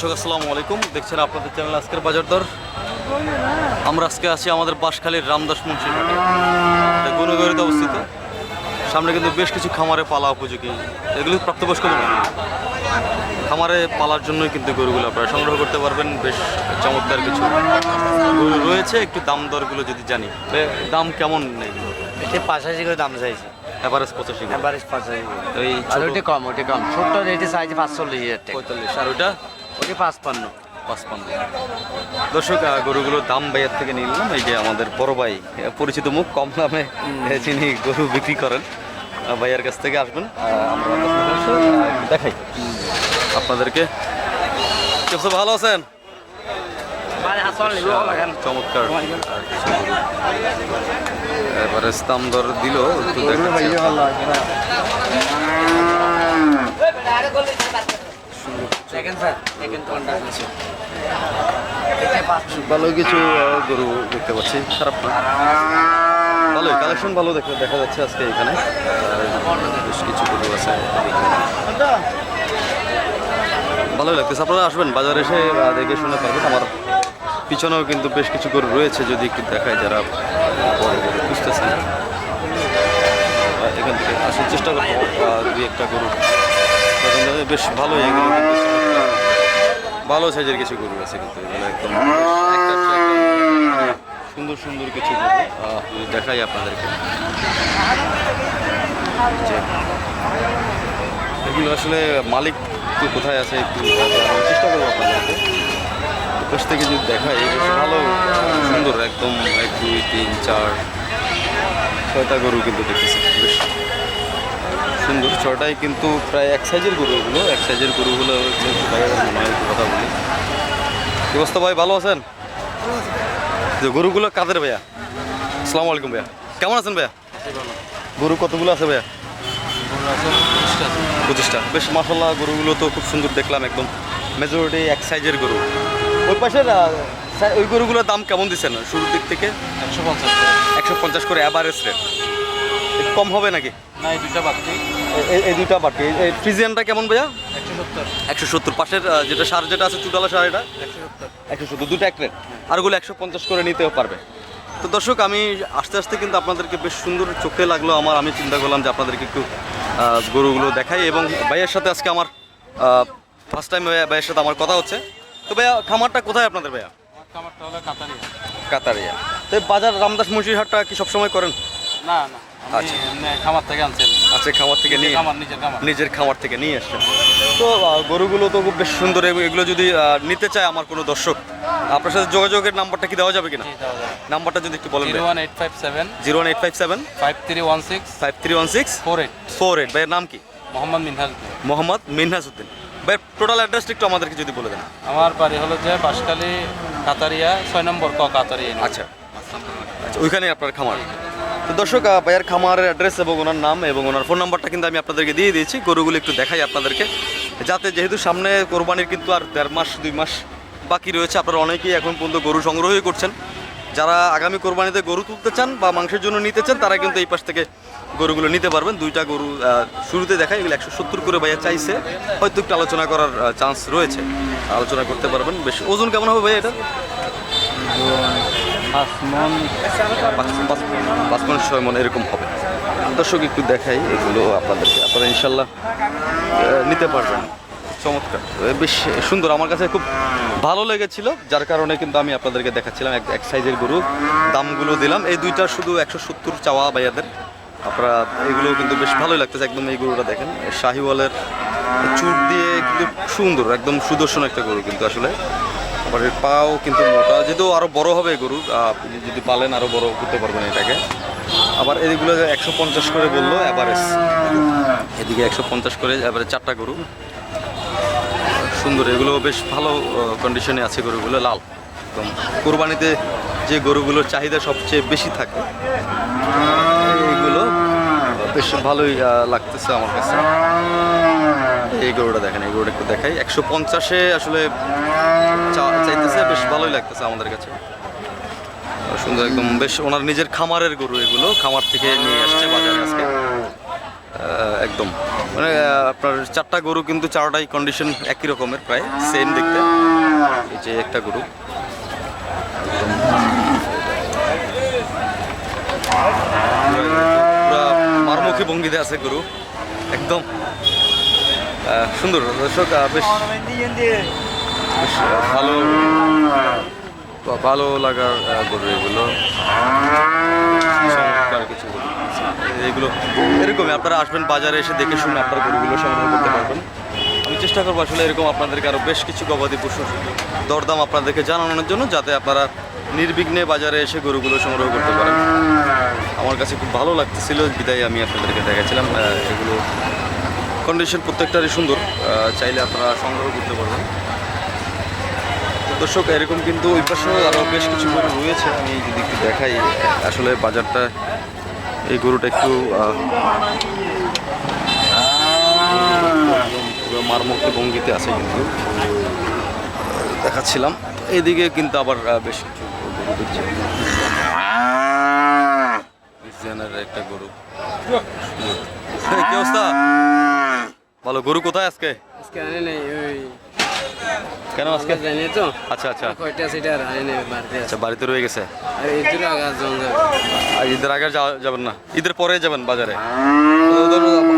দর্শক আসসালামু আলাইকুম। দেখছেন আপনাদের চ্যানেল আজকের বাজার দর? আমরা আজকে আছি আমাদের বাঁশখালীর রামদাস এটা গুণগরিতে অবস্থিত। সামনে কিন্তু বেশ কিছু খামারে পালা উপযোগী। এগুলো প্রাপ্তবয়স্ক খামারে পালার জন্যই কিন্তু গরুগুলো আপনারা সংগ্রহ করতে পারবেন। বেশ চমৎকার কিছু গরু রয়েছে। একটু দাম দরগুলো যদি জানি। দাম কেমন এগুলো এটা পাঁচাশি করে দাম চাইছে। এভারেজ পঁচাশি। এভারেজ পাঁচাশি। আর ওইটা কম ওইটা কম। ছোট্ট রেটে চাইছে পাঁচচল্লিশ হাজার টাকা। পঁয়তাল্লিশ। আর ওইটা? ওইটা পাঁচপান্ন পাঁচপান্ন। দর্শক গরুগুলোর দাম ভাইয়ের থেকে নিলাম। এই যে আমাদের বড় ভাই পরিচিত মুখ কম দামে যিনি গরু বিক্রি করেন ভাইয়ের কাছ থেকে আসবেন। দেখাই। আপনাদেরকে। কেমন ভালো আছেন? চমৎকার। আর কিছু এবারে দর দিল একটু দেখাচ্ছি। ভালো কিছু গরু দেখতে পাচ্ছি, খারাপ না? ভালোই কালেকশন ভালো দেখা যাচ্ছে আজকে এখানে। বেশ কিছু গরু আছে। ভালোই লাগতেছে। আপনারা আসবেন বাজারে এসে দেখে শুনে পারবেন আমার পিছনেও কিন্তু বেশ কিছু গরু রয়েছে, যদি একটু দেখায় যারা বড় গরু এখান থেকে আসার চেষ্টা করব দুই একটা গরু। বেশ ভালোই এগুলো ভালো। সাইজের কিছু গরু আছে কিন্তু একদম সুন্দর সুন্দর কিছু গরু। দেখাই আপনাদেরকে। এগুলো আসলে মালিক তো কোথায় আছে একটু চেষ্টা করব আপনাদেরকে। পাশ থেকে যদি দেখাই ভালো, সুন্দর, একদম এক, দুই, তিন, চার, ছয়টা গরু কিন্তু দেখতেছি। বেশ সুন্দর ছটাই কিন্তু প্রায় এক সাইজের গরু এগুলো। এক সাইজের গরুগুলো মনে হয় কথা বলি। কি অবস্থা ভাই ভালো আছেন? যে গরুগুলো কাদের ভাইয়া? আসসালামু আলাইকুম ভাইয়া। কেমন আছেন ভাইয়া? গরু কতগুলো আছে ভাইয়া? পঁচিশটা। বেশ মাসাল্লাহ গরুগুলো তো খুব সুন্দর দেখলাম একদম। মেজরিটি এক সাইজের গরু। ওই পাশের ওই গরুগুলোর দাম কেমন দিচ্ছেন? শুরুর দিক থেকে? একশো পঞ্চাশ একশো পঞ্চাশ করে অ্যাভারেজ রেট কম হবে নাকি? না এই দুইটা বাকি এই- এই দুইটা বাকি এই ফ্রিজিয়ানটা কেমন ভাইয়া? একশো সত্তর। একশো সত্তর। পাশের যেটা সার যেটা আছে চুটালা সার এটা? একশো সত্তর। একশো সত্তর। দুটো এক রেট। আরগুলো একশো পঞ্চাশ করে নিতেও পারবে। তো দর্শক আমি আস্তে আস্তে কিন্তু আপনাদেরকে বেশ সুন্দর চোখে লাগল আমার। আমি চিন্তা করলাম যে আপনাদেরকে একটু গরুগুলো দেখাই। এবং ভাইয়ের সাথে আজকে আমার ফার্স্ট টাইম ভাইয়ের সাথে আমার কথা হচ্ছে। তো ভাইয়া খামারটা কোথায় আপনাদের ভাইয়া? খামারটা হলো কাতারিয়া। কাতারিয়া। তো বাজার রামদাস মুন্সিরহাটটা কি সবসময় করেন? না না। আচ্ছা। খামার থেকে আনছি আচ্ছা খামার থেকে নিয়ে নিজের খামার। থেকে নিয়ে আসছেন। তো গরুগুলো তো খুব বেশ সুন্দর এগুলো যদি নিতে চায় আমার কোনো দর্শক আপনার সাথে যোগাযোগের নাম্বারটা কি দেওয়া যাবে কিনা? নাম্বারটা যদি একটু বলেন zero one eight five seven zero one eight five seven five three one six five three one six four eight. Four eight. ভাইয়ের নাম কি? মোহাম্মদ মিনহাজ মোহাম্মদ মিনহাসউদ্দিন ভাইয়ের টোটাল অ্যাড্রেসটা একটু আমাদেরকে যদি বলে দেন। আমার বাড়ি হলো যে বাঁশখালী কাতারিয়া ছয় নম্বর ক কাতারিয়া। আচ্ছা। আচ্ছা ওইখানে আপনার খামার। তো দর্শক ভাইয়ের খামারের অ্যাড্রেস এবং ওনার নাম এবং ওনার ফোন নাম্বারটা কিন্তু আমি আপনাদেরকে দিয়ে দিয়েছি। গরুগুলো একটু দেখাই আপনাদেরকে। যাতে যেহেতু সামনে কোরবানির কিন্তু আর দেড় মাস, দুই মাস বাকি রয়েছে, আপনারা অনেকেই এখন পর্যন্ত গরু সংগ্রহই করছেন। যারা আগামী কোরবানিতে গরু তুলতে চান বা মাংসের জন্য নিতে চান, তারা কিন্তু এই পাশ থেকে গরুগুলো নিতে পারবেন। দুইটা গরু শুরুতে দেখাই, এগুলো একশো সত্তর করে ভাইয়া চাইছে। হয়তো একটু আলোচনা করার চান্স রয়েছে। আলোচনা করতে পারবেন। বেশ, ওজন কেমন হবে ভাই এটা? পাঁচ পাঁচ পাঁচ মন ছয় মন এরকম হবে। দর্শক, একটু দেখাই এগুলো আপনাদেরকে। আপনারা ইনশাল্লাহ নিতে পারবেন। চমৎকার। বেশ সুন্দর। আমার কাছে খুব ভালো লেগেছিল, যার কারণে কিন্তু আমি আপনাদেরকে দেখাচ্ছিলাম। এক এক সাইজের গরু, দামগুলো দিলাম। এই দুইটা শুধু একশো সত্তর চাওয়া ভাইয়াদের। আপনারা এগুলো কিন্তু বেশ ভালোই লাগতেছে। একদম এই গরুটা দেখেন। শাহিওয়ালের চুট দিয়ে কিন্তু সুন্দর, একদম সুদর্শন একটা গরু কিন্তু আসলে। আবার পাও কিন্তু মোটা। যেহেতু আরও বড় হবে আপনি যদি পালেন আরও বড় করতে পারবেন এটাকে। আবার এদিকগুলো একশো পঞ্চাশ করে বলল অ্যাভারেজ এদিকে একশো পঞ্চাশ করে এবারে চারটা গরু। সুন্দর, এগুলো বেশ ভালো কন্ডিশনে আছে গরুগুলো, লাল। একদম কোরবানিতে যে গরুগুলোর চাহিদা সবচেয়ে বেশি থাকে এইগুলো বেশ ভালোই লাগতেছে আমার কাছে। এই গরুটা দেখেন, এই গরুটা একটু দেখাই। একশো পঞ্চাশে আসলে চাইতেছে, বেশ ভালোই লাগতেছে আমাদের কাছে। সুন্দর একদম, বেশ ওনার নিজের খামারের গরু এগুলো, খামার থেকে নিয়ে আসছে বাজারে আজকে। একদম। মানে আপনার চারটা গরু কিন্তু চারটাই কন্ডিশন একই রকমের, প্রায় সেম দেখতে। এই যে একটা গরু। মারমুখী ভঙ্গিতে আছে গরু। একদম। সুন্দর। দর্শক বেশ ভালো ভালো লাগার গরু এগুলো। কিছু এগুলো এরকমই, আপনারা আসবেন বাজারে এসে দেখে শুনে আপনার গরুগুলো সংগ্রহ করতে পারবেন। আমি চেষ্টা করব আসলে এরকম আপনাদেরকে আরও বেশ কিছু গবাদি পশুর দরদাম আপনাদেরকে জানানোর জন্য, যাতে আপনারা নির্বিঘ্নে বাজারে এসে গরুগুলো সংগ্রহ করতে পারেন। আমার কাছে খুব ভালো লাগতেছিল, বিদায় আমি আপনাদেরকে দেখাচ্ছিলাম। এগুলো কন্ডিশন প্রত্যেকটারই সুন্দর। চাইলে আপনারা সংগ্রহ করতে পারবেন। দর্শক, এরকম কিন্তু ওই পাশে আরও বেশ কিছু গরু রয়েছে। আমি যদি একটু দেখাই, আসলে বাজারটা, এই গরুটা একটু মারমুক্ত ভঙ্গিতে আছে কিন্তু। দেখাচ্ছিলাম। এদিকে কিন্তু আবার বেশ কিছু গরু দেখছি। একটা গরু। কি অবস্থা? ভালো, গরু কোথায় আজকে? আজকে কেন আজকে? জানি তো। আচ্ছা আচ্ছা। কয়টা সেটা আর বাড়িতে আচ্ছা বাড়িতে রয়ে গেছে। আর ইদুর আগাজ জন যাবে আর ঈদের আগে যাবেন না। ঈদের পরে যাবেন বাজারে।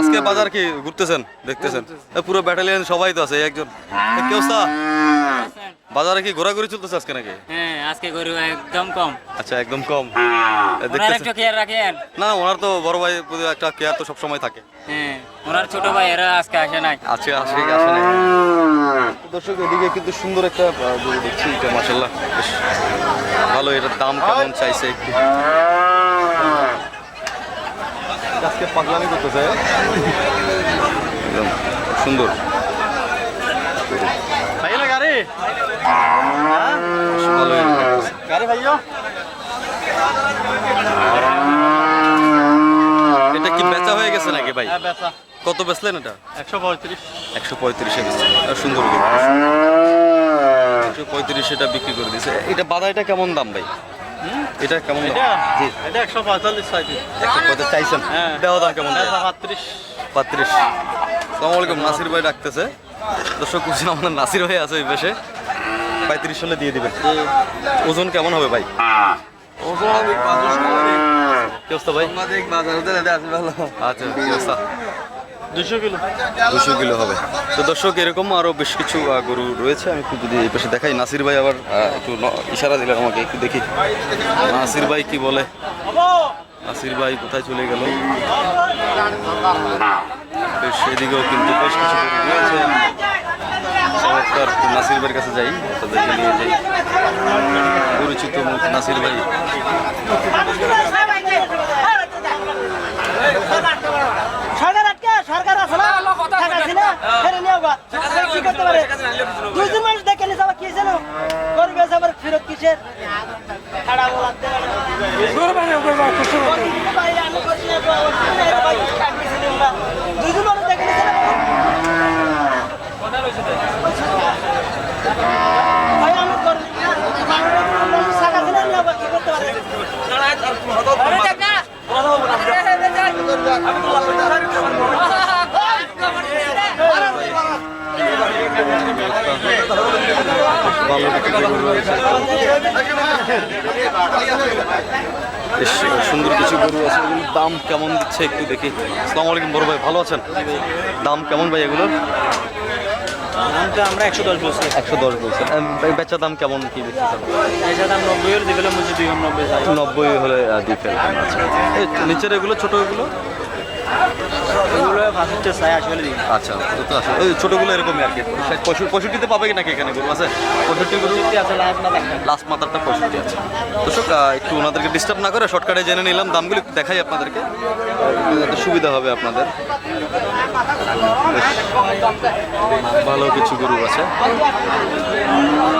আজকে বাজার কি ঘুরতেছেন দেখতেছেন? পুরো ব্যাটালিয়ন সবাই তো আছে একজন। কি অবস্থা? বাজারে কি ঘোরাঘুরি চলতেছে আজকে নাকি? হ্যাঁ আজকে গরু একদম কম। আচ্ছা একদম কম। দেখতেছেন? একটু খেয়াল রাখেন। না ওনার তো বড় ভাই একটা কেয়ার তো সবসময় থাকে। হ্যাঁ ওনার ছোট ভাই এরা আজকে আসে নাই। আছে আসে আসে নাই। দর্শক এদিকে কিন্তু সুন্দর একটা গরু দেখছি এটা মাসাল্লাহ বেশ ভালো এটার দাম কেমন চাইছে একটু? আজকে পাগলামি করতেছে। একদম সুন্দর। লাগতেছে। এটা কি বেচা হয়ে গেছে নাকি ভাই? কত বেচলেন এটা? একশো পঁয়ত্রিশ। একশো পঁয়ত্রিশে সুন্দর একশো পঁয়ত্রিশ এটা বিক্রি করে দিয়েছে। এটা বাদাইটা কেমন দাম ভাই? এটা কেমন এটা? একশো পঁয়তাল্লিশ সাঁত্রিশ একশো চাইছেন? হ্যাঁ। দেওয়া দাম কেমন পাত্রিশ। সালাম আলাইকুম নাসির ভাই ডাকতেছে। দর্শক কুসিন আমাদের নাসির ভাই আছে ওই পাশে। পঁয়ত্রিশ হলে দিয়ে দিবেন। ওজন কেমন হবে ভাই? কি অবস্থা ভাই? আচ্ছা কি অবস্থা? দুশো কিলো। দুশো কিলো হবে। তো দর্শক এরকম আরও বেশ কিছু গরু রয়েছে। আমি একটু যদি এই পাশে দেখাই নাসির ভাই আবার একটু ন- ইশারা দিলেন আমাকে একটু দেখি। নাসির ভাই কি বলে? নাসির ভাই কোথায় চলে গেল? বেশ সেদিকেও কিন্তু বেশ কিছু রয়েছে। চমৎকার নাসির ভাইয়ের কাছে যাই তাদেরকে নিয়ে যাই। পরিচিত মুখ নাসির ভাই। আছে না টাকা আছে না। ফেরে নিয়ে আবার কি করতে পারে? দুজন মানুষ দেখে নিছে আবার কি জানো? করবে আবার ফেরত কিসের? খাড়া বলাতে দুজন মানুষ দেখে নিছে না ভাই আমি করি মানুষ টাকা আছে না নিয়ে আবার কি করতে পারে ভালো কিছু গরু রয়েছে বেশ সুন্দর কিছু গরু আছে এগুলোর দাম কেমন দিচ্ছে একটু দেখি। আসসালামু আলাইকুম বড় ভাই ভালো আছেন? দাম কেমন ভাই এগুলোর? দামটা আমরা একশো দশ বলছি। একশো দশ বেচা দাম কেমন কি দাম? নব্বই হলে দুই নব্বই। নব্বই হলে আহ, দিয়ে ফেলবেন আচ্ছা। নিচের এগুলো ছোট এগুলো? এগুলো পাঁচশো চাই আসলে দিই আচ্ছা তো তো আসলে ওই ছোটোগুলো এরকমই আর কি। পঁয়ষট্টিতে পাবে কি নাকি এখানে গরু আছে? পঁয়ষট্টি আছে লাস্ট মাথারটা পঁয়ষট্টি আছে। একটু ওনাদেরকে ডিস্টার্ব না করে শর্টকাটে জেনে নিলাম দামগুলো একটু দেখাই আপনাদেরকে। সুবিধা হবে আপনাদের। ভালো কিছু গরু আছে।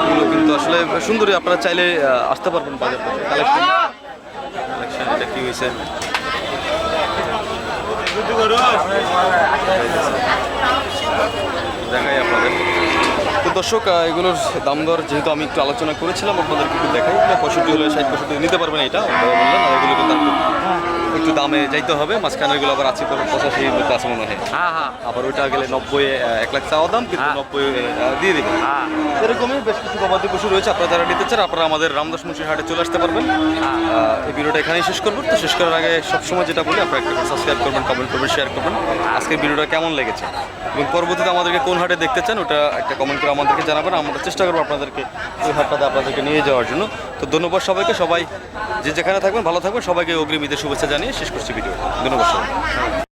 এগুলো কিন্তু আসলে সুন্দরী আপনারা চাইলে আসতে পারবেন বাজার কালেকশন কালেকশন এটা কি হয়েছে? তো দর্শক এগুলোর দাম দর যেহেতু আমি একটু আলোচনা করেছিলাম, আপনাদেরকে একটু দেখাই। পঁয়ষট্টি হলে ষাট, পঁয়ষট্টি নিতে পারবেন এটা। ভাই বললেন, আর এগুলো কিন্তু একটু- দামে যাইতে হবে মাঝখানে এগুলো আবার আছে কোনো পঁচাশি মধ্যে আছে মনে হয়। হ্যাঁ হ্যাঁ। আবার ওইটা গেলে নব্বই এক লাখ চাওয়া দাম কিন্তু হ্যাঁ। নব্বই দিয়ে হ্যাঁ। এরকমই বেশ কিছু গবাদি পশু রয়েছে আপনারা যারা নিতে চান আপনারা আমাদের রামদাস মুন্সির হাটে চলে আসতে পারবেন। এই ভিডিওটা এখানেই শেষ করব। তো শেষ করার আগে সবসময় যেটা বলি আপনারা একটা সাবস্ক্রাইব করবেন কমেন্ট করবেন শেয়ার করবেন। আজকের ভিডিওটা কেমন লেগেছে? এবং পরবর্তীতে আমাদেরকে কোন হাটে দেখতে চান ওটা একটা কমেন্ট করে আমাদেরকে জানাবেন। আমরা চেষ্টা করব আপনাদেরকে ওই হাটটাতে আপনাদেরকে নিয়ে যাওয়ার জন্য। তো ধন্যবাদ সবাইকে সবাই যে যেখানে থাকবেন ভালো থাকবেন। সবাইকে অগ্রিম ঈদের শুভেচ্ছা জানিয়ে শেষ করছি ভিডিও ধন্যবাদ